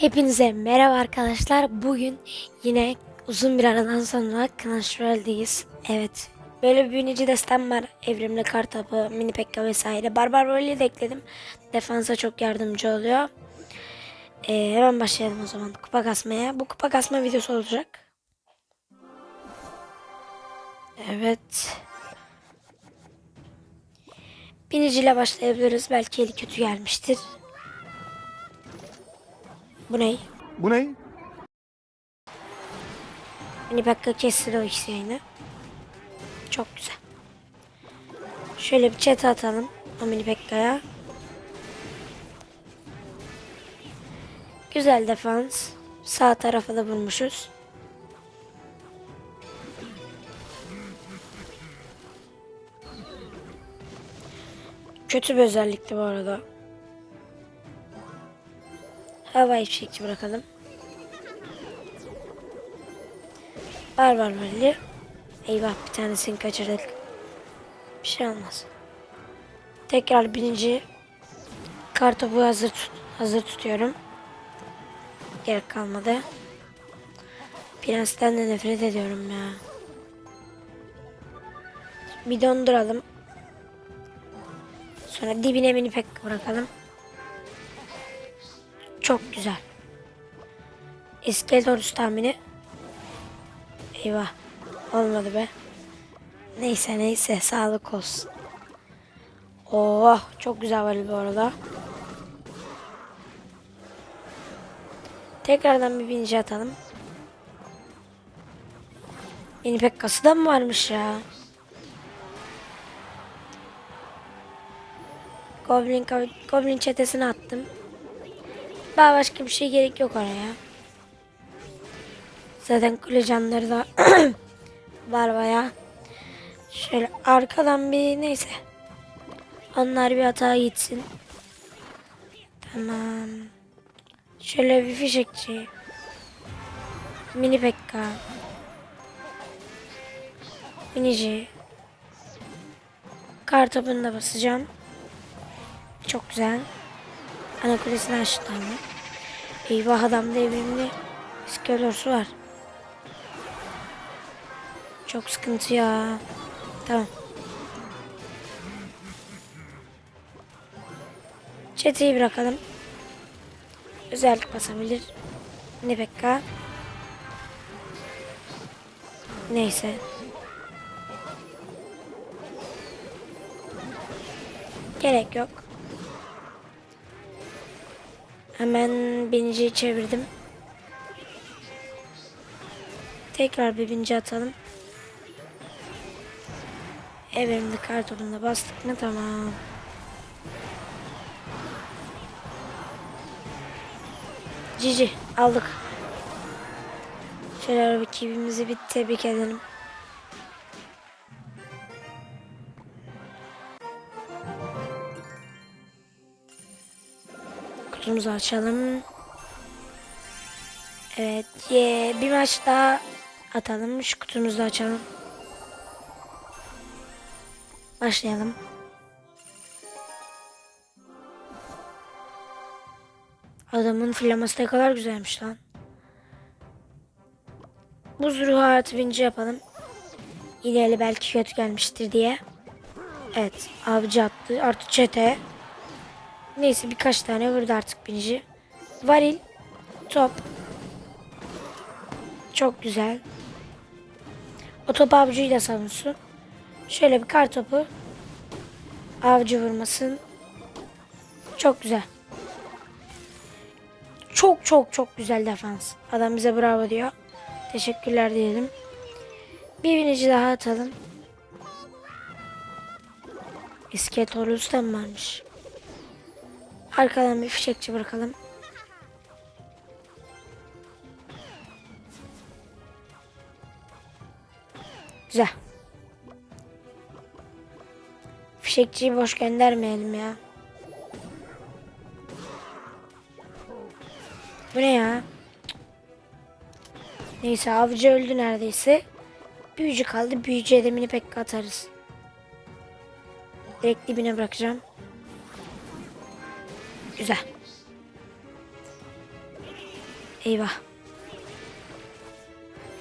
Hepinize merhaba arkadaşlar. Bugün yine uzun bir aradan sonra Clash Royale'deyiz. Evet. Böyle bir binici destem var. Evrimli kartapı, mini pekka vesaire. Barbar Royale'i de ekledim. Defansa çok yardımcı oluyor. Ee, hemen başlayalım o zaman kupa kasmaya. Bu kupa kasma videosu olacak. Evet. Biniciyle başlayabiliriz. Belki eli kötü gelmiştir. Bu ne? Bu ne? Mini Pekka kestir o ikisi yayını. Çok güzel. Şöyle bir chat atalım o Mini Pekka'ya. Güzel defans. Sağ tarafa da vurmuşuz. Kötü bir özellikti bu arada. Havai fişekçi bırakalım. Var belli. Eyvah bir tanesini kaçırdık. Bir şey olmaz. Tekrar birinci kartopu hazır tut hazır tutuyorum. Gerek kalmadı. Prens'ten de nefret ediyorum ya. Bir donduralım. Sonra dibine mini pek bırakalım. Çok güzel. İskeletor tahmini. Eyvah. Olmadı be. Neyse neyse sağlık olsun. Oh çok güzel var bu arada. Tekrardan bir binici atalım. Yeni pekkası da mı varmış ya? Goblin, Goblin çetesine attım. Daha başka bir şey gerek yok oraya. Zaten kule canları da var baya. Şöyle arkadan bir neyse. Onlar bir hata gitsin. Tamam. Şöyle bir fişekçi. Mini pekka. Minici. Kartopunu da basacağım. Çok güzel. Ana kulesini açtı ama. Eyvah adamda evrimli iskelorsu var. Çok sıkıntı ya. Tamam. Çeteyi bırakalım. Özellik basabilir. Ne pekka. Neyse. Gerek yok. Hemen biniciyi çevirdim. Tekrar bir binci atalım. Evrimli kartonuna bastık mı tamam. Cici aldık. Şöyle rakibimizi bir tebrik edelim. Kutumuzu açalım. Evet, ye, bir maç daha atalım. Şu kutumuzu açalım. Başlayalım. Adamın flaması ne kadar güzelmiş lan. Buz ruhu artı binci yapalım. İleri belki kötü gelmiştir diye. Evet avcı attı artı çete. Neyse birkaç tane vurdu artık binici. Varil. Top. Çok güzel. O top avcıyı da savunsun. Şöyle bir kar topu. Avcı vurmasın. Çok güzel. Çok çok çok güzel defans. Adam bize bravo diyor. Teşekkürler diyelim. Bir binici daha atalım. İskelet da mı varmış? Arkadan bir fişekçi bırakalım. Güzel. Fişekçiyi boş göndermeyelim ya. Bu ne ya? Neyse avcı öldü neredeyse. Büyücü kaldı. Büyücüye de mini pekka atarız. Direkt dibine bırakacağım. Eyvah.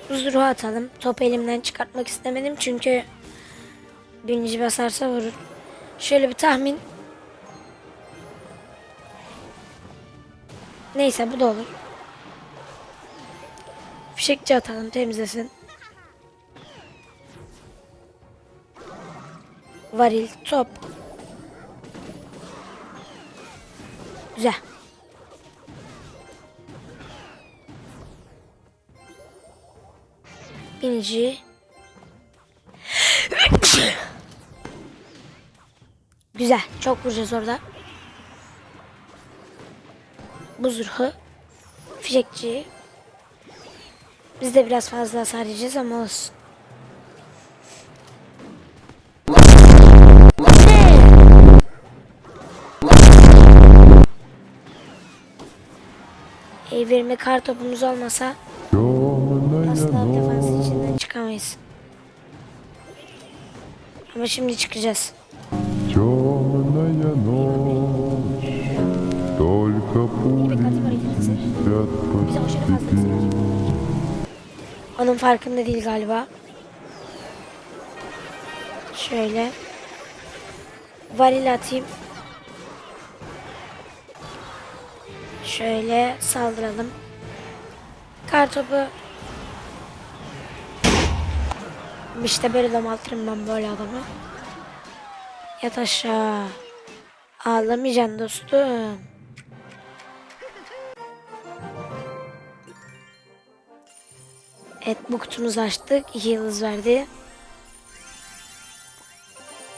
Buz ruhu atalım. Topu elimden çıkartmak istemedim çünkü birinci basarsa vurur. Şöyle bir tahmin. Neyse bu da olur. Fişekçi atalım temizlesin. Varil, top. Güzel. Binici. Güzel. Çok vuracağız orada. Bu zırhı. Fişekçi. Biz de biraz fazla hasar yiyeceğiz ama olsun. Evrilme kar topumuz olmasa çıkamayız. Ama şimdi çıkacağız. Темная ночь, только пули Dikkatim hareketi. спят по Bize aşırı fazla степи. silah yapıyorlar. Onun farkında değil galiba. Şöyle. Varil atayım. Şöyle saldıralım. Kartopu. İşte böyle domaltırım ben böyle adamı. Yat aşağı. Ağlamayacaksın dostum. Evet bu kutumuzu açtık. İki yıldız verdi.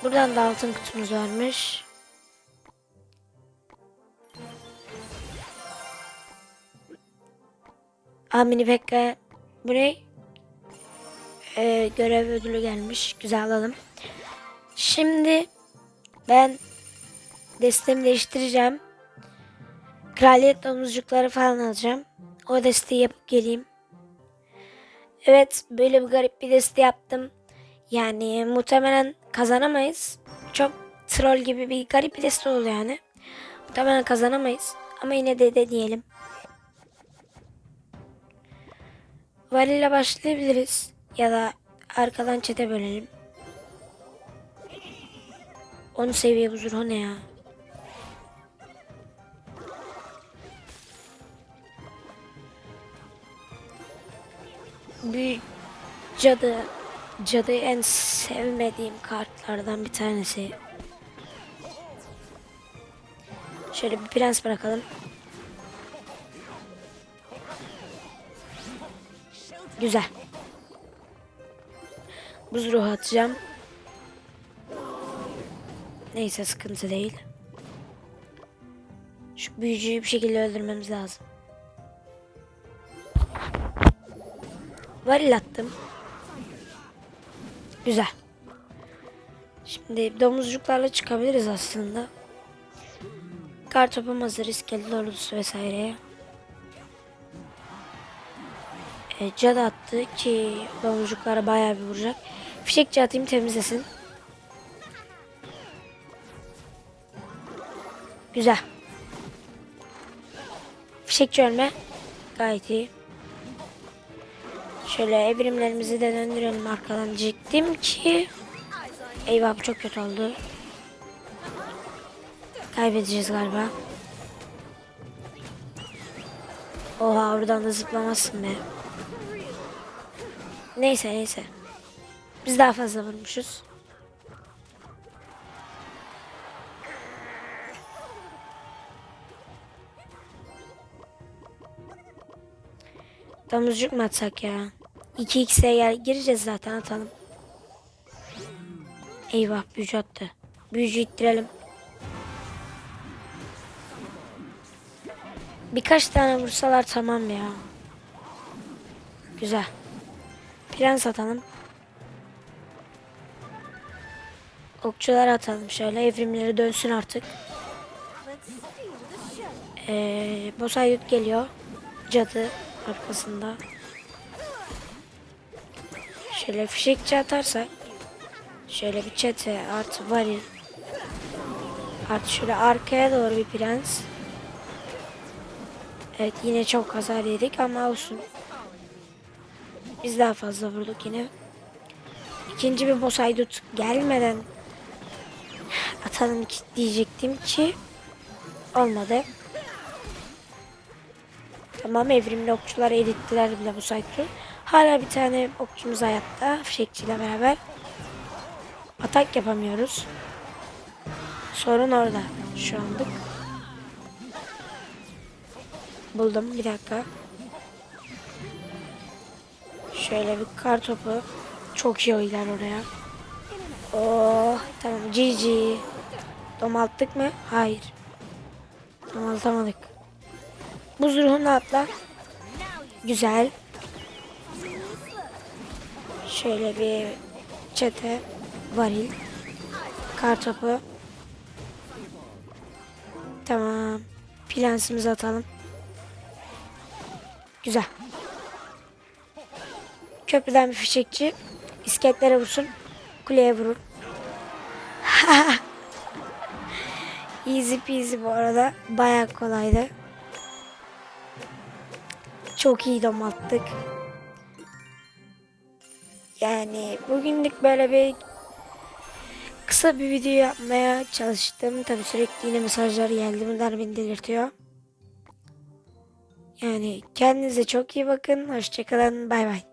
Buradan da altın kutumuz varmış. Amini Pekka bu ne? Ee, görev ödülü gelmiş. Güzel alalım. Şimdi ben destemi değiştireceğim. Kraliyet domuzcukları falan alacağım. O desteği yapıp geleyim. Evet böyle bir garip bir deste yaptım. Yani muhtemelen kazanamayız. Çok troll gibi bir garip bir deste oldu yani. Muhtemelen kazanamayız. Ama yine de deneyelim. Vali ile başlayabiliriz. Ya da arkadan çete bölelim. 10 seviye bu zırhı ne ya? bir cadı cadı en sevmediğim kartlardan bir tanesi. Şöyle bir prens bırakalım. Güzel. Buz ruhu atacağım. Neyse sıkıntı değil. Şu büyücüyü bir şekilde öldürmemiz lazım. Varil attım. Güzel. Şimdi domuzcuklarla çıkabiliriz aslında. Kartopum hazır, iskelet ordusu vesaire. E, cadı attı ki domuzcuklara bayağı bir vuracak. Fişekçi atayım temizlesin. Güzel. Fişekçi ölme. Gayet iyi. Şöyle evrimlerimizi de döndürelim arkadan diyecektim ki. Eyvah bu çok kötü oldu. Kaybedeceğiz galiba. Oha oradan da zıplamazsın be. Neyse neyse. Biz daha fazla vurmuşuz. Domuzcuk mu atsak ya? 2x'e gel gireceğiz zaten atalım. Eyvah büyücü attı. Büyücü ittirelim. Birkaç tane vursalar tamam ya. Güzel. Prens atalım. Okçular atalım şöyle. Evrimleri dönsün artık. Ee, Bosayyut geliyor. Cadı arkasında. Şöyle fişekçi atarsak. Şöyle bir çete artı varil. Artı şöyle arkaya doğru bir prens. Evet yine çok hasar yedik ama olsun. Biz daha fazla vurduk yine. İkinci bir haydut gelmeden atalım diyecektim ki olmadı. Tamam evrimli okçular erittiler bile bu saytı. Hala bir tane okçumuz hayatta fişekçiyle beraber. Atak yapamıyoruz. Sorun orada şu anlık. Buldum bir dakika. Şöyle bir kar topu. Çok iyi oylar oraya. Oh tamam GG. Domalttık mı? Hayır. Domaltamadık. Bu zırhını atla. Güzel. Şöyle bir çete. Varil. Kar topu. Tamam. Plansımızı atalım. Güzel. Köprüden bir fişekçi. İskeletlere vursun. Kuleye vurur. Easy peasy bu arada. Bayağı kolaydı. Çok iyi domalttık. Yani bugünlük böyle bir kısa bir video yapmaya çalıştım. Tabi sürekli yine mesajlar geldi. Bunlar beni delirtiyor. Yani kendinize çok iyi bakın. Hoşçakalın. Bay bay.